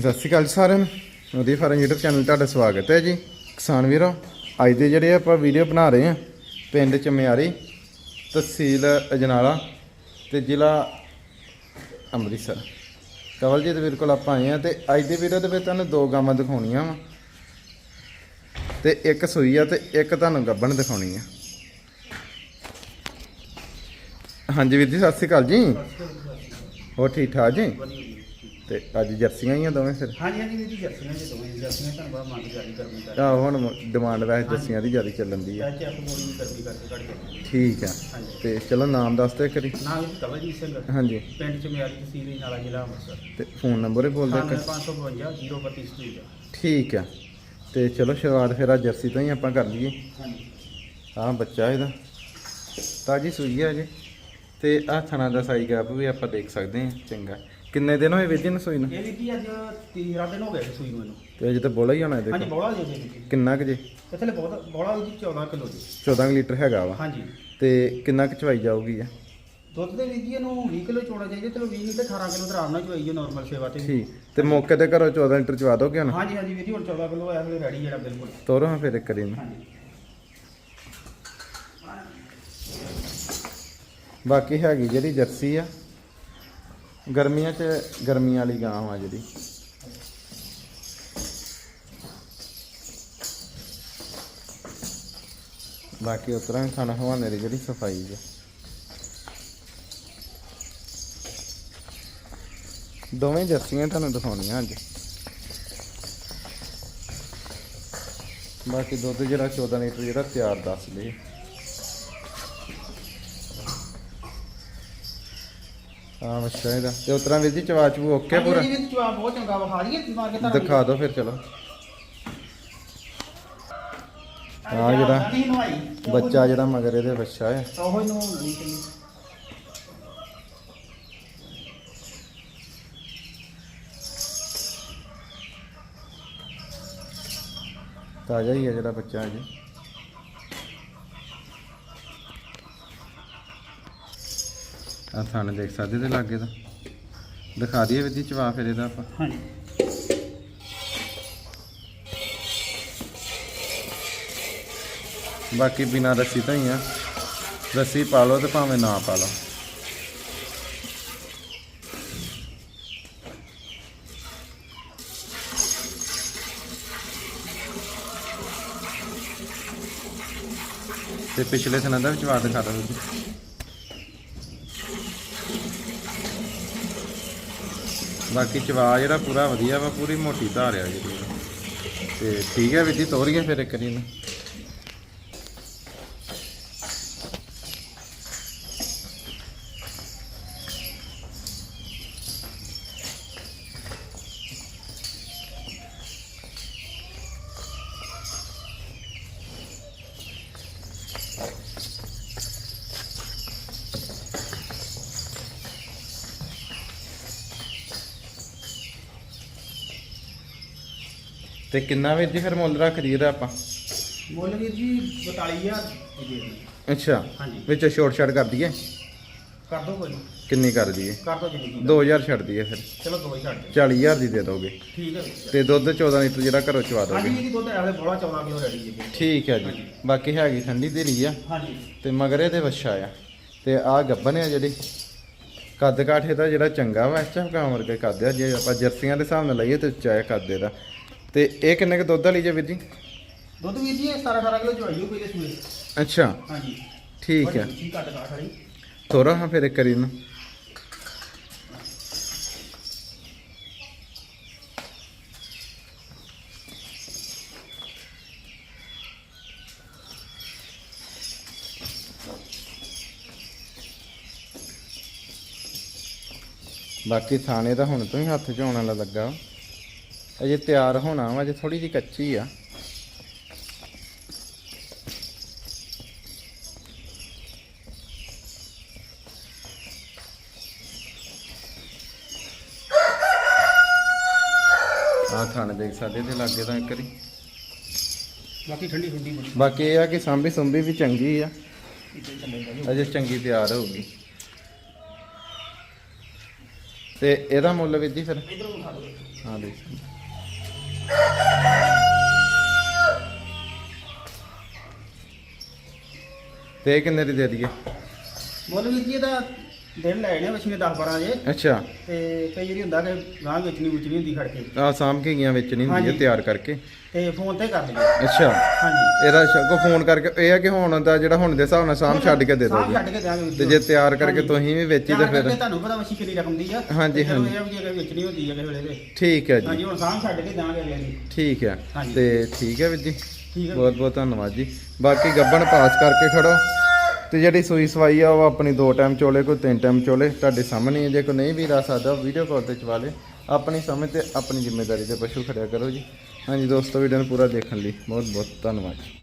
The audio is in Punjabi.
ਸਤਿ ਸ਼੍ਰੀ ਅਕਾਲ ਜੀ ਸਾਰਿਆਂ ਨੂੰ। ਨਦੀ ਫਾਰਮ YouTube ਚੈਨਲ ਤੁਹਾਡਾ ਸਵਾਗਤ ਹੈ ਜੀ। ਕਿਸਾਨ ਵੀਰੋ, ਅੱਜ ਦੇ ਜਿਹੜੇ ਆਪਾਂ ਵੀਡੀਓ ਬਣਾ ਰਹੇ ਹਾਂ, ਪਿੰਡ ਚਮਿਆਰੀ, ਤਹਿਸੀਲ ਅਜਨਾਲਾ ਤੇ ਜ਼ਿਲ੍ਹਾ ਅੰਮ੍ਰਿਤਸਰ। ਕਵਲਜੀਤ ਵੀਰ ਕੋਲ ਆਪਾਂ ਆਏ ਆ ਤੇ ਅੱਜ ਦੇ ਵੀਡੀਓ ਦੇ ਵਿੱਚ ਤੁਹਾਨੂੰ ਦੋ ਗਾਵਾਂ ਦਿਖਾਉਣੀਆਂ ਵਾ। ਤੇ ਇੱਕ ਸੂਈ ਆ ਤੇ ਇੱਕ ਤੁਹਾਨੂੰ ਗੱਬਣ ਦਿਖਾਉਣੀ ਆ। ਹਾਂਜੀ ਵੀਰ ਜੀ, ਸਤਿ ਸ਼੍ਰੀ ਅਕਾਲ ਜੀ। ਹੋਰ ਠੀਕ ਠਾਕ ਜੀ? ਤੇ ਅੱਜ ਜਰਸੀਆਂ ਹੀ ਆ ਦੋਵੇਂ ਫਿਰ? ਹਾਂਜੀ ਹਾਂਜੀ ਵੀਰ ਜੀ ਜਰਸੀਆਂ ਦੇ ਦੋਵੇਂ। ਜਰਸੀਆਂ ਤੁਹਾਨੂੰ ਬੜਾ ਮੰਗ ਜਾਰੀ ਕਰਨੀ ਕਰ ਆਹ ਹੁਣ ਡਿਮਾਂਡ ਵੈਸੇ ਜਰਸੀਆਂ ਦੀ ਜ਼ਿਆਦਾ ਚੱਲਣ ਦੀ ਆ। ਚਾਚੇ ਆਪ ਮੋੜੀ ਕਰਦੀ ਕਰਕੇ ਕੱਢ ਕੇ ਠੀਕ ਆ। ਤੇ ਚਲੋ ਨਾਮ ਦੱਸ ਦਿਓ ਕਰੀ ਨਾਮ ਜੀ ਕਵਲਜੀਤ ਸਿੰਘ। ਹਾਂਜੀ। ਪਿੰਡ ਚ ਮਿਆਰੀ ਤਹਿਸੀਲ ਨਾਲਾ ਜ਼ਿਲ੍ਹਾ ਅੰਮ੍ਰਿਤਸਰ। ਤੇ ਫੋਨ ਨੰਬਰ ਹੀ ਬੋਲ ਦਿਓ ਇੱਕ 9552 032 ਠੀਕ ਆ। ਤੇ ਚਲੋ ਸ਼ੁਰੂਆਤ ਫਿਰ ਆ ਜਰਸੀ ਤੋਂ ਹੀ ਆਪਾਂ ਕਰ ਲਈਏ। ਹਾਂਜੀ। ਆਹ ਬੱਚਾ ਇਹਦਾ। ਤਾਜੀ ਸੂਈ ਆ ਜੀ ਤੇ ਆਹ ਥਣਾ ਦਾ ਸਾਈ ਗੈਪ ਵੀ ਆਪਾਂ ਦੇਖ ਸਕਦੇ ਹਾਂ ਚੰਗਾ। ਕਿੰਨੇ ਦਿਨ ਹੋਏ ਜੀ ਨੂੰ ਸੂਈ ਨੂੰ? ਇਹ ਵੀਰ ਜੀ ਅੱਜ 13 ਦਿਨ ਹੋ ਗਏ ਸੂਈ ਨੂੰ ਇਹਨੂੰ। ਤੇ ਅਜੇ ਤਾਂ ਬੋਲਾ ਹੀ ਹੋਣਾ ਇਹਦੇ ਹਾਂਜੀ ਬੋਲਾ ਜੀ ਜੀ ਜੀ ਕਿੰਨਾ ਕੁ ਜੇ? ਇਹ ਥਲੇ ਬਹੁਤ ਬੋਲਾ ਜੀ 14 ਕਿਲੋ ਜੀ। 14 ਕੁ ਲੀਟਰ ਹੈਗਾ ਵਾ। ਹਾਂਜੀ। ਤੇ ਕਿੰਨਾ ਕੁ ਚਵਾਈ ਜਾਊਗੀ ਆ ਦੁੱਧ ਦੇ ਵੀਰ ਜੀ ਇਹਨੂੰ 20 ਕਿਲੋ ਚੋਣਾ ਚਾਹੀਦਾ ਚਲੋ 20 ਨਹੀਂ ਤੇ 18 ਕਿਲੋ ਤਾਂ ਆਰਾਮ ਨਾਲ ਨਾਰਮਲ ਸੇਵਾ ਤੇ ਵੀ। ਠੀਕ। ਤੇ ਮੌਕੇ ਤੇ ਘਰੋਂ 14 ਲੀਟਰ ਚਵਾ ਦੋਗੇ ਹੁਣ? ਹਾਂਜੀ ਹਾਂਜੀ ਵੀਰ ਜੀ ਹੁਣ 14 ਕਿਲੋ ਆਇਆ ਹੋਵੇ ਰੈਡੀ ਜਿਹੜਾ ਬਿਲਕੁਲ। ਤੋਰੋ ਹਾਂ ਫਿਰ ਇੱਕ ਕਰੀ ਨੂੰ ਹਾਂਜੀ। ਬਾਕੀ ਹੈਗੀ ਜਿਹੜੀ ਜਰਸੀ ਆ ਗਰਮੀਆਂ 'ਚ ਗਰਮੀਆਂ ਵਾਲੀ ਗਾਂ ਆ ਜਿਹੜੀ। ਬਾਕੀ ਉਤਰਾਂ ਖਾਣਾ ਹਵਾਨੇ ਦੀ ਜਿਹੜੀ ਸਫ਼ਾਈ ਹੈ ਦੋਵੇਂ ਜਰਸੀਆਂ ਤੁਹਾਨੂੰ ਦਿਖਾਉਣੀਆਂ ਅੱਜ। ਬਾਕੀ ਦੁੱਧ ਜਿਹੜਾ 14 ਲੀਟਰ ਜਿਹੜਾ ਤਿਆਰ ਦੱਸ ਲਈ ਹਾਂ ਅੱਛਾ ਇਹਦਾ ਤੇ ਉਤਰਾਂ ਵੀਰ ਜੀ ਚਵਾਚ ਓਕੇ ਪੂਰਾ? ਹਾਂਜੀ ਵੀਰ ਜੀ ਜਵਾਬ ਬਹੁਤ ਚੰਗਾ ਵਿਖਾ ਲਈਏ ਮਾਰ ਕੇ ਧਰ ਦਿਖਾ ਦਿਓ ਫਿਰ ਚਲੋ। ਆਹ ਜਿਹੜਾ ਬੱਚਾ ਜਿਹੜਾ ਮਗਰ ਇਹਦੇ ਬੱਚਾ ਹੈ। ਉਹ ਨੂੰ ਨਹੀਂ ਚੱਲੀ ਤਾਜ਼ਾ ਹੀ ਹੈ ਜਿਹੜਾ ਬੱਚਾ ਹੈ ਜੀ। ਆ ਥਾਣੇ ਦੇਖ ਸਕਦੇ ਤੇ ਲਾਗੇ ਦਾ ਦਿਖਾ ਦਈਏ ਜੀ ਚਵਾ ਫਿਰ ਇਹਦਾ ਆਪਾਂ। ਹਾਂਜੀ। ਬਾਕੀ ਬਿਨਾ ਰੱਸੀ ਤੋਂ ਹੀ ਆ। ਰੱਸੀ ਪਾ ਲਓ ਤੇ ਭਾਵੇਂ ਨਾ ਪਾ ਲਓ। ਤੇ ਪਿਛਲੇ ਸਨਾਂ ਦਾ ਵਿਚਵਾਰ ਦਿਖਾ ਦਿਓ ਬਾਕੀ ਚਵਾ ਜਿਹੜਾ ਪੂਰਾ ਵਧੀਆ ਵਾ, ਪੂਰੀ ਮੋਟੀ ਧਾਰ ਆ ਜਿਹੜੀ ਤੇ ਠੀਕ ਹੈ ਵੀਰ ਜੀ, ਤੋਰੀਏ ਫਿਰ ਇੱਕ ਵਾਰੀ ਤੇ ਕਿੰਨਾ ਵੀਰ ਜੀ ਫਿਰ ਮੁੱਲ ਰੱਖ ਦਈਏ ਦਾ ਆਪਾਂ? ਮੁੱਲ ਵੀਰ ਜੀ 42000 ਦੀ ਦੇ ਦਿਓ। ਅੱਛਾ ਹਾਂਜੀ। ਵਿੱਚ ਛੋਟ ਛਾਟ ਕਰ ਦਈਏ ਕਰ ਦੋ ਕੋਈ ਕਿੰਨੀ ਕਰ ਦਈਏ? ਕਰ ਦੋ ਜਿੰਨੀ ਕੀ 2000 ਛੱਡ ਦਈਏ ਫਿਰ। ਚਲੋ ਦੋ ਹੀ ਛੱਡ ਦਿਓ। 40000 ਦੀ ਦੇ ਦੋਗੇ। ਠੀਕ ਹੈ। ਵੀਰ। ਤੇ ਦੁੱਧ 14 ਲੀਟਰ ਜਿਹੜਾ ਘਰੋਂ ਚਵਾ ਹਾਂਜੀ ਦੋਗੇ ਜੀ ਦੁੱਧ ਐਵੇਂ ਬੋਲਾ 14 ਕਿਲੋ ਰੈਡੀ ਜੀ। ਠੀਕ ਹੈ ਜੀ। ਬਾਕੀ ਹੈਗੀ ਠੰਡੀ ਧੀਰੀ ਆ। ਹਾਂਜੀ। ਤੇ ਮਗਰੇ ਤੇ ਵੱਛਾ ਆ। ਤੇ ਆ ਗੱਬਨ ਆ ਜਿਹੜੀ। ਕੱਦ ਕਾਠੇ ਦਾ ਜਿਹੜਾ ਚੰਗਾ ਵਾ ਇਸ ਕਾਂ ਵਰਗੇ ਕੱਦ ਆ। ਜੇ ਆਪਾਂ ਜਰਸੀਆਂ ਦੇ ਹਿਸਾਬ ਨਾਲ ਲਈਏ ਤੇ ਚਾਹੇ ਕੱਦ ਦਾ ਤੇ ਇਹ ਕਿੰਨੇ ਕ ਦੁੱਧ ਵਾਲੀ ਜੇ ਵੀਰ ਜੀ? ਦੁੱਧ ਵੀਰ ਜੀ 17 18 ਕਿਲੋ ਚਵਾਈਓ ਪਹਿਲੇ ਸੂਏ। ਅੱਛਾ। ਹਾਂਜੀ। ਠੀਕ ਹੈ। ਠੀਕ ਘੱਟ ਕਾਠ ਵਾਲੀ। ਤੋਰਾ ਹਾਂ ਫਿਰ ਇੱਕ ਕਰੀ ਨੂੰ ਬਾਕੀ ਥਾਣੇ ਦਾ ਹੁਣ ਤੋਂ ਹੀ ਹੱਥ 'ਚ ਆਉਣ ਵਾਲਾ ਲੱਗਾ। ਅਜੇ ਤਿਆਰ ਹੋਣਾ ਵਾ ਅਜੇ ਥੋੜੀ ਜਿਹੀ ਕੱਚੀ ਆ। ਆ ਥਾਣੇ ਦੇਖ ਸਕਦੇ ਤੇ ਲੱਗੇ ਤਾਂ ਇੱਕ ਵਾਰੀ। ਬਾਕੀ ਠੰਡੀ ਠੰਡੀ ਬਾਕੀ ਇਹ ਆ ਕਿ ਸਾਂਭੀ ਸੁੰਭੀ ਵੀ ਚੰਗੀ ਆ। ਅਜੇ ਚੰਗੀ ਤਿਆਰ ਹੋਊਗੀ। ਤੇ ਇਹਦਾ ਮੁੱਲ ਵੀ ਜੀ ਫਿਰ ਹਾਂ ਦੇਖ। ਤੇ ਇਹ ਕਿੰਨੇ ਦੀ ਦੇ ਦਈਏ? ਮੁੱਲ ਵੀਰ ਜੀ ਇਹਦਾ? ਦਿਨ ਲੈ ਨੇ ਵਛੀਆਂ 10 12 ਜੇ। ਅੱਛਾ। ਤੇ ਕਈ ਵਾਰੀ ਹੁੰਦਾ ਕਿ ਗਾਂ ਵੇਚਣੀ ਵੁਚਣੀ ਹੁੰਦੀ ਖੜ ਕੇ ਆ ਸਾਂਭ ਕੇ ਗਈਆਂ ਵਿੱਚ ਨਹੀਂ ਹੁੰਦੀ ਹਾਂਜੀ। ਤਿਆਰ ਕਰਕੇ। ਤੇ ਫੋਨ ਤੇ ਕਰ ਲਈਏ। ਅੱਛਾ। ਹਾਂਜੀ। ਇਹਦਾ ਕੋ ਫੋਨ ਕਰਕੇ ਇਹ ਆ ਕਿ ਹੁਣ ਦਾ ਜਿਹੜਾ ਹੁਣ ਦੇ ਹਿਸਾਬ ਨਾਲ ਸਾਂਭ ਛੱਡ ਕੇ ਦੇ ਸਾਂਭ ਦੋਗੇ ਛੱਡ ਕੇ ਦਿਆਂਗੇ ਤੇ ਜੀ। ਤਿਆਰ ਕਰਕੇ। ਤੁਸੀਂ ਵੀ ਵੇਚੀ ਤੇ ਫਿਰ ਤੁਹਾਨੂੰ ਪਤਾ ਵਛੀ ਕਿੰਨੀ ਰਕਮ ਦੀ ਆ। ਹਾਂਜੀ, ਤੇ ਚਲੋ ਹਾਂਜੀ। ਇਹ ਆ ਵੀ ਜੇ ਵੇਚਣੀ ਹੁੰਦੀ ਆ ਕਿਸੇ ਵੇਲੇ ਤੇ। ਠੀਕ ਹੈ ਜੀ। ਹਾਂਜੀ ਹੁਣ ਸਾਂਭ ਛੱਡ ਕੇ ਦਿਆਂਗੇ ਅਗਲੇ ਦੀ ਠੀਕ ਹੈ ਹਾਂਜੀ। ਤੇ ਠੀਕ ਹੈ ਵੀਰ ਜੀ। ਠੀਕ ਹੈ ਬਹੁਤ ਬਹੁਤ ਧੰਨਵਾਦ ਜੀ। ਬਾਕੀ ਗੱਬਣ ਪਾਸ ਕਰਕੇ ਖੜੋ। ਤੇ ਜਿਹੜੀ ਸੂਈ ਸਵਾਈ ਆ, ਉਹ ਆਪਣੀ ਦੋ ਟਾਈਮ ਚੋਲੇ, ਕੋਈ ਤਿੰਨ ਟਾਈਮ ਚੋਲੇ। ਤੁਹਾਡੇ ਸਾਹਮਣੇ ਹੈ। ਜੇ ਕੋਈ ਨਹੀਂ ਵੀ ਰਾ ਸਕਦਾ ਵੀਡੀਓ ਕਾਲ ਤੇ ਚਵਾ ਲੇ। ਆਪਣੀ ਸਮਝ ਤੇ ਆਪਣੀ ਜ਼ਿੰਮੇਵਾਰੀ ਤੇ ਪਸ਼ੂ ਖੜਿਆ ਕਰੋ ਜੀ। ਹਾਂਜੀ, ਦੋਸਤੋ ਵੀਡੀਓ ਨੂੰ ਪੂਰਾ ਦੇਖਣ ਲਈ ਬਹੁਤ ਬਹੁਤ ਧੰਨਵਾਦ।